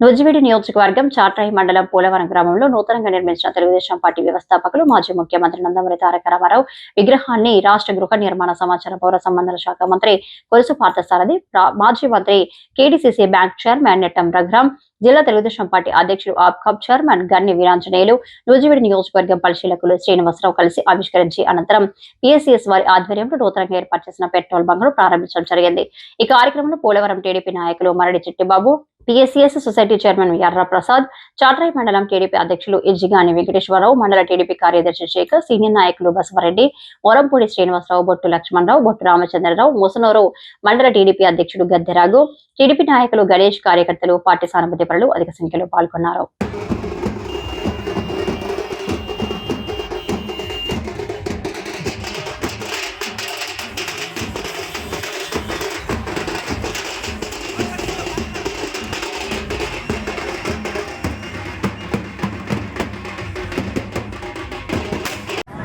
నూజివీడి నియోజకవర్గం చాట్రాయి మండలం పోలవరం గ్రామంలో నూతనంగా నిర్మించిన తెలుగుదేశం పార్టీ వ్యవస్థాపకులు మాజీ ముఖ్యమంత్రి నందమూరి తారక రామారావు విగ్రహాన్ని రాష్ట్ర గృహ నిర్మాణ సమాచార పౌర సంబంధాల శాఖ మంత్రి కొలుసు పార్థసారథి మాజీ మంత్రి KDCC bank chairman Nettem Raghuram జిల్లా తెలుగుదేశం పార్టీ అధ్యక్షుడు ఆబ్కాబ్ చైర్మన్ గన్ని వీరాంజనేయులు నూజివీడి నియోజకవర్గం పరిశీలకులు శ్రీనివాసరావు కలిసి ఆవిష్కరించి అనంతరం పిఎస్సిఎస్ వారి ఆధ్వర్యంలో నూతనంగా ఏర్పాటు చేసిన పెట్రోల్ బంక్ను ప్రారంభించడం జరిగింది. ఈ కార్యక్రమంలో పోలవరం టీడీపీ నాయకులు Maradi Chittibabu TSCS society chairman Erra Prasad Chatrai మండలం టీడీపీ అధ్యక్షులు ఇజ్జిగాని వెంకటేశ్వరరావు మండల టీడీపీ కార్యదర్శి శేఖర్ సీనియర్ నాయకులు బసవరెడ్డి మొరంపూడి శ్రీనివాసరావు బొట్టు లక్ష్మణరావు బొట్టు రామచంద్రరావు ముసనూరు మండల టీడీపీ అధ్యక్షుడు గద్దెరాగు టీడీపీ నాయకులు గణేష్ కార్యకర్తలు పార్టీ సానుభూతి పరులు అధిక సంఖ్యలో పాల్గొన్నారు.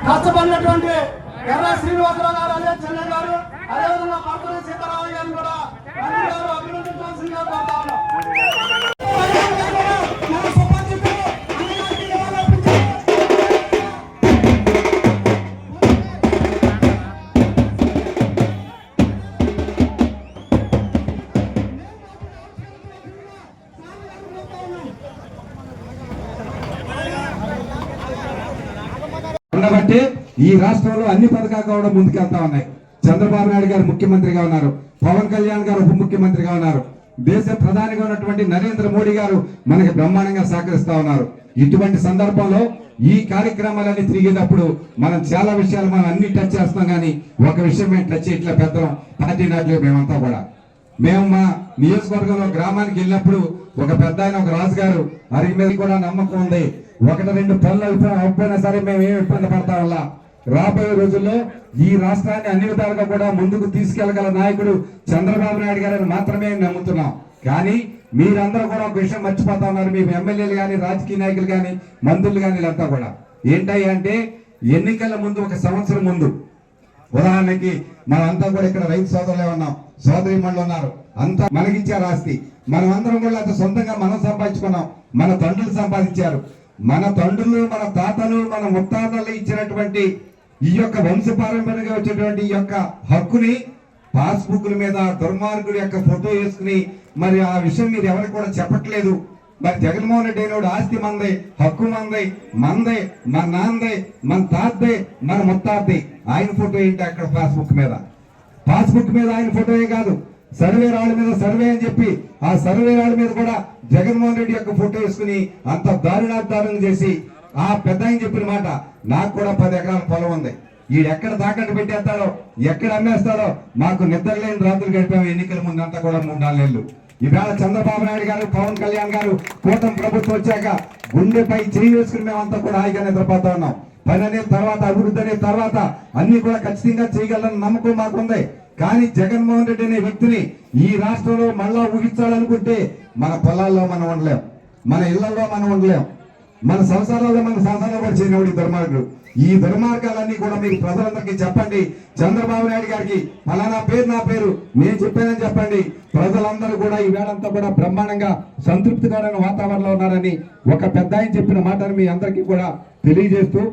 కష్టపడినటువంటి ఎర్ర శ్రీనివాసరావు గారు అదే చెన్నై గారు అదేవిధంగా పర్తూరి సీతారామయ్య గారిని కూడా మంత్రి గారు అభినందించాల్సిందిగా కోరుతా ఉన్నాం. ఉండబట్టి ఈ రాష్ట్రంలో అన్ని పథకాలు కూడా ముందుకెళ్తా ఉన్నాయి. చంద్రబాబు నాయుడు గారు ముఖ్యమంత్రిగా ఉన్నారు. పవన్ కళ్యాణ్ గారు ఉప ముఖ్యమంత్రిగా ఉన్నారు. దేశ ప్రధానిగా ఉన్నటువంటి నరేంద్ర మోడీ గారు మనకి బ్రహ్మాండంగా సహకరిస్తా ఉన్నారు. ఇటువంటి సందర్భంలో ఈ కార్యక్రమాలన్నీ తిరిగేటప్పుడు మనం చాలా విషయాలు మనం అన్ని టచ్ చేస్తాం కానీ ఒక విషయం మేము టచ్ చేయట్లే పెద్దలం. పార్టీ నాయకులు మేమంతా కూడా. మేము మా నియోజకవర్గంలో గ్రామానికి వెళ్ళినప్పుడు ఒక పెద్ద ఆయన ఒక రాజు గారు మీద కూడా నమ్మకం ఉంది. ఒకటి రెండు పనులు అయిపోయినా సరే మేము ఏమి ఇబ్బంది పడతా వల్ల రాబోయే రోజుల్లో ఈ రాష్ట్రాన్ని అన్ని విధాలుగా కూడా ముందుకు తీసుకెళ్ళగల నాయకుడు చంద్రబాబు నాయుడు గారిని మాత్రమే నమ్ముతున్నాం. కానీ మీరందరూ కూడా ఒక విషయం మర్చిపోతా ఉన్నారు. మీ ఎమ్మెల్యేలు కానీ రాజకీయ నాయకులు కానీ మంత్రులు కానీ వీళ్ళంతా కూడా. ఏంటయ్య అంటే ఎన్నికల ముందు ఒక సంవత్సరం ముందు. ఉదాహరణకి మనమంతా కూడా ఇక్కడ రైతు సోదరులే ఉన్నాం. సోదరి ఉన్నారు. అంతా మనకిచ్చారు ఆస్తి. మనం అందరం కూడా అంత సొంతంగా మనం సంపాదించుకున్నాం. మన తండ్రులు సంపాదించారు. మన తండ్రులు మన తాతలు మన ముత్తాతలు ఇచ్చినటువంటి ఈ యొక్క వంశపారంపర్యంగా వచ్చేటువంటి ఈ యొక్క హక్కుని పాస్బుక్ల మీద దుర్మార్గుడి యొక్క ఫోటో వేసుకుని మరి ఆ విషయం మీరు ఎవరికి కూడా చెప్పట్లేదు. మరి జగన్మోహన్ రెడ్డి అయినోడు ఆస్తి మందే హక్కు మందే మందే మన నాందే మన తాతదే మన ముత్తాతదే ఆయన ఫోటో ఏంటి అక్కడ పాస్బుక్ మీద? పాస్బుక్ మీద ఆయన ఫోటోయే కాదు. సర్వే రాళ్ళ మీద సర్వే అని చెప్పి ఆ సర్వే రాళ్ళ మీద కూడా జగన్మోహన్ రెడ్డి యొక్క ఫోటో వేసుకుని అంత దారుణాదారుణం చేసి ఆ పెద్ద ఆయన చెప్పిన మాట నాకు కూడా పది ఎకరాల పొలం ఉంది. ఈడు ఎక్కడ తాకట్టు పెట్టేస్తాడో ఎక్కడ అమ్మేస్తాడో మాకు నిద్ర లేని రాత్రులు గడిపాము ఎన్నికల ముందు అంతా కూడా మూడు నాలుగు ఈవేళ చంద్రబాబు నాయుడు గారు పవన్ కళ్యాణ్ గారు కూటమి ప్రభుత్వం వచ్చాక గుండెపై చేయి వేసుకుని మేమంతా కూడా హాయిగా నిద్రపోతా ఉన్నాం. పని అనేది తర్వాత అభివృద్ధి అనేది తర్వాత అన్ని కూడా ఖచ్చితంగా చేయగలరని నమ్మకం మాకుంది. కానీ జగన్మోహన్ రెడ్డి అనే వ్యక్తిని ఈ రాష్ట్రంలో మళ్ళా ఊహించాలనుకుంటే మన పొలాల్లో మనం ఉండలేం మన ఇళ్ళలో మనం ఉండలేం మన సంసారాల్లో మన సంసారాలు కూడా చేయనివాడు ఈ దుర్మార్గుడు. ఈ దుర్మార్గాలన్నీ కూడా మీరు ప్రజలందరికీ చెప్పండి. చంద్రబాబు నాయుడు గారికి ఫలానా పేరు నా పేరు నేను చెప్పానని చెప్పండి. ప్రజలందరూ కూడా ఈ వేళంతా కూడా బ్రహ్మాండంగా సంతృప్తికరమైన వాతావరణంలో ఉన్నారని ఒక పెద్ద ఆయన చెప్పిన మాటను మీ అందరికీ కూడా తెలియజేస్తూ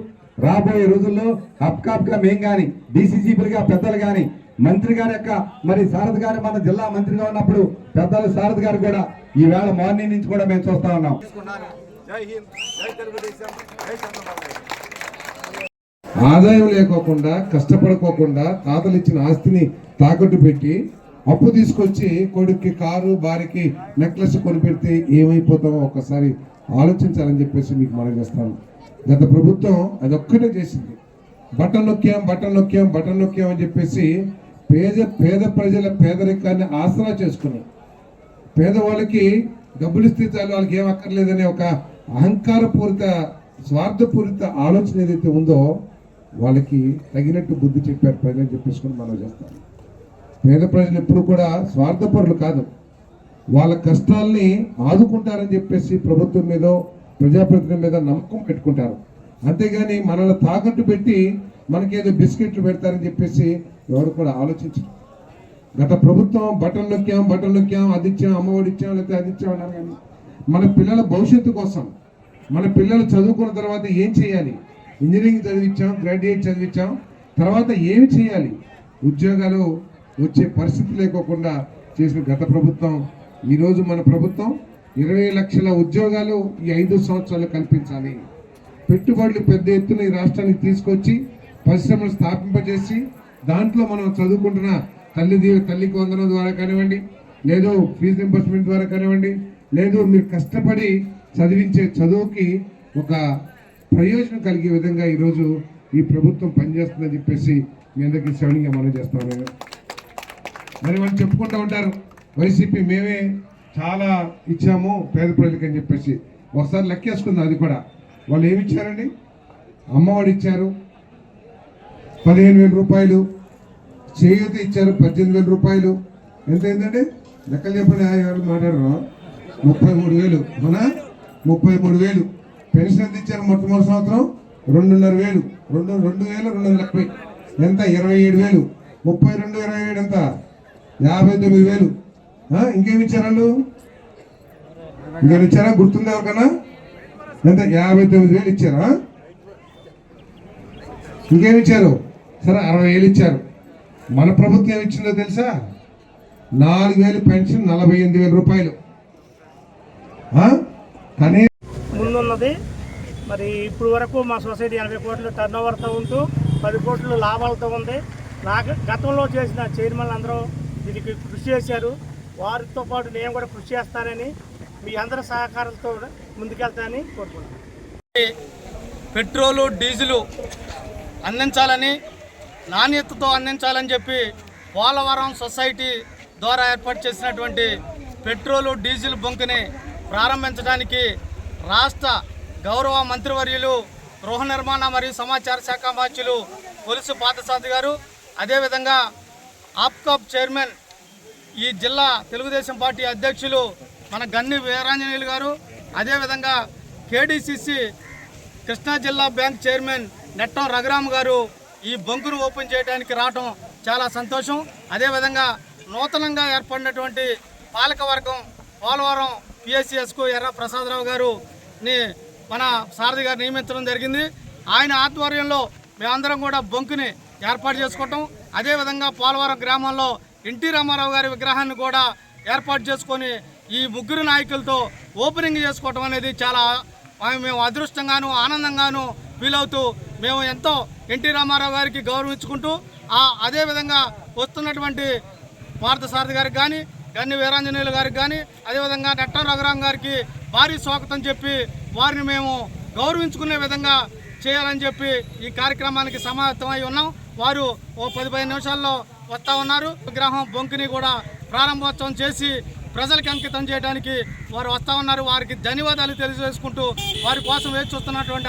రాబోయే రోజుల్లో అప్కాప్గా మేం కానీ డీసీసీపీలుగా పెద్దలు కానీ మంత్రి గారి యొక్క మరి సారథి గారు మన జిల్లా మంత్రిగా ఉన్నప్పుడు పెద్దలు సారథి గారు కూడా ఈ వేళ మార్నింగ్ నుంచి కూడా మేము చూస్తా ఉన్నాం. ఆదాయం లేకోకుండా కష్టపడుకోకుండా తాతలు ఇచ్చిన ఆస్తిని తాకట్టు పెట్టి అప్పు తీసుకొచ్చి కొడుక్కి కారు భార్యకి నెక్లెస్ కొనిపెడితే ఏమైపోతామో ఒక్కసారి ఆలోచించాలని చెప్పేసి మీకు మనం చేస్తాను. గత ప్రభుత్వం అది ఒక్కటే చేసింది. బటన్ నొక్కాం బటన్ నొక్కాం బటన్ నొక్కాం అని చెప్పేసి పేద పేద ప్రజల పేదరికాన్ని ఆసరా చేసుకుని పేదవాళ్ళకి డబ్బులు ఇస్తే చాలు వాళ్ళకి ఏం అక్కర్లేదనే ఒక అహంకారపూరిత స్వార్థపూరిత ఆలోచన ఏదైతే ఉందో వాళ్ళకి తగినట్టు బుద్ధి చెప్పారు ప్రజలు చెప్పేసుకుని మనం చేస్తాం. పేద ప్రజలు ఎప్పుడు కూడా స్వార్థపరులు కాదు. వాళ్ళ కష్టాల్ని ఆదుకుంటారని చెప్పేసి ప్రభుత్వం మీద ప్రజాప్రతినిధుల మీద నమ్మకం పెట్టుకుంటారు. అంతేగాని మనల్ని తాకట్టు పెట్టి మనకేదో బిస్కెట్లు పెడతారని చెప్పేసి ఎవరు కూడా ఆలోచించరు. గత ప్రభుత్వం బటన్ నొక్కాం బటన్ నొక్కాం అది ఇచ్చాం అమ్మఒడి ఇచ్చాం లేకపోతే అది ఇచ్చాం అన్నారు కానీ మన పిల్లల భవిష్యత్తు కోసం మన పిల్లలు చదువుకున్న తర్వాత ఏం చేయాలి? ఇంజనీరింగ్ చదివించాం గ్రాడ్యుయేట్ చదివించాం తర్వాత ఏమి చేయాలి? ఉద్యోగాలు వచ్చే పరిస్థితి లేకోకుండా చేసిన గత ప్రభుత్వం ఈరోజు మన ప్రభుత్వం ఇరవై లక్షల ఉద్యోగాలు ఈ ఐదు సంవత్సరాలు కల్పించాలి. పెట్టుబడులు పెద్ద ఎత్తున ఈ రాష్ట్రానికి తీసుకొచ్చి పరిశ్రమలు స్థాపింపజేసి దాంట్లో మనం చదువుకుంటున్న తల్లి దీవె తల్లికి వందనం ద్వారా కానివ్వండి లేదు ఫీజు రింబర్స్మెంట్ ద్వారా కానివ్వండి లేదు మీరు కష్టపడి చదివించే చదువుకి ఒక ప్రయోజనం కలిగే విధంగా ఈరోజు ఈ ప్రభుత్వం పనిచేస్తుందని చెప్పేసి మీ అందరికీ శ్రవణంగా మనం చేస్తాను నేను మరి వాళ్ళు చెప్పుకుంటూ ఉంటారు వైసీపీ మేమే చాలా ఇచ్చాము పేద ప్రజలకు అని చెప్పేసి. ఒకసారి లెక్కేసుకుందాం అది కూడా. వాళ్ళు ఏమి ఇచ్చారండి? అమ్మఒడి ఇచ్చారు పదిహేను వేల రూపాయలు. చేయూత ఇచ్చారు పద్దెనిమిది వేల రూపాయలు. ఎంత అయిందండి? లెక్కలు చెప్పండి ఆ ఎవరు మాట్లాడరు. ముప్పై మూడు వేలు. అవునా? ముప్పై మూడు వేలు. పెన్షన్ ఎంత ఇచ్చారు మొట్టమొదటి సంవత్సరం? రెండున్నర వేలు. రెండు రెండు వేలు రెండు వందల లెక్కై ఎంత? ఇరవై ఏడు వేలు. ముప్పై రెండు ఇరవై ఏడు ఎంత? యాభై తొమ్మిది వేలు. ఇంకేమి ఇచ్చారు వాళ్ళు? ఇంకేమి ఇచ్చారా? గుర్తుందా ఎవరికన్నా? ఎంత? యాభై తొమ్మిది వేలు ఇచ్చారా? ఇంకేమి ఇచ్చారు? సరే అరవై వేలు ఇచ్చారు. మన ప్రభుత్వం ఏమి ఇచ్చిందో తెలుసా? నాలుగు వేలు పెన్షన్ నలభై ఎనిమిది వేల రూపాయలు. ఆ? కానీ ముందున్నది. మరి ఇప్పుడు వరకు మా సొసైటీ ఎనభై కోట్ల టర్న్ ఓవర్తో ఉంటూ పది కోట్లు లాభాలతో ఉంది. నాకు గతంలో చేసిన చైర్మన్లు అందరూ దీనికి కృషి చేశారు. వారితో పాటు నేను కూడా కృషి చేస్తానని మీ అందరి సహకారంతో ముందుకెళ్తానని కోరుకుంటున్నాను. పెట్రోలు డీజిలు అందించాలని నాణ్యతతో అందించాలని చెప్పి పోలవరం సొసైటీ ద్వారా ఏర్పాటు చేసినటువంటి పెట్రోలు డీజిల్ బొంకుని ప్రారంభించడానికి రాష్ట్ర గౌరవ మంత్రివర్యులు గృహ నిర్మాణ మరియు సమాచార శాఖ మంత్రులు కొలుసు పాతసాది గారు అదేవిధంగా ఆప్కాప్ చైర్మన్ ఈ జిల్లా తెలుగుదేశం పార్టీ అధ్యక్షులు మన గన్ని వీరాంజనేయులు గారు అదేవిధంగా కేడీసీసీ కృష్ణా జిల్లా బ్యాంక్ చైర్మన్ నెట్టం రఘురామ్ గారు ఈ బంకును ఓపెన్ చేయడానికి రావటం చాలా సంతోషం. అదేవిధంగా నూతనంగా ఏర్పడినటువంటి పాలకవర్గం పోలవరం పిఎస్సిఎస్కు ఎర్ర ప్రసాదరావు గారుని మన సారథి గారు నియమించడం జరిగింది. ఆయన ఆధ్వర్యంలో మేమందరం కూడా బొంకుని ఏర్పాటు చేసుకోవటం అదేవిధంగా పోలవరం గ్రామంలో ఎన్టీ రామారావు గారి విగ్రహాన్ని కూడా ఏర్పాటు చేసుకొని ఈ ముగ్గురు నాయకులతో ఓపెనింగ్ చేసుకోవటం అనేది చాలా మేము అదృష్టంగాను ఆనందంగాను ఫీల్ అవుతూ మేము ఎంతో ఎన్టీ రామారావు గారికి గౌరవించుకుంటూ ఆ అదేవిధంగా వస్తున్నటువంటి భారత సారథి గారికి కానీ గన్ని వీరాంజనేయులు గారికి కానీ అదేవిధంగా నట్టం రఘురాం గారికి భారీ స్వాగతం చెప్పి వారిని మేము గౌరవించుకునే విధంగా చేయాలని చెప్పి ఈ కార్యక్రమానికి సమాయత్తమై ఉన్నాం. వారు ఓ పది పది నిమిషాల్లో వస్తూ ఉన్నారు. విగ్రహం బొంకిని కూడా ప్రారంభోత్సవం చేసి ప్రజలకు అంకితం చేయడానికి వారు వస్తూ ఉన్నారు. వారికి ధన్యవాదాలు తెలియజేసుకుంటూ వారి కోసం వేచి చూస్తున్నటువంటి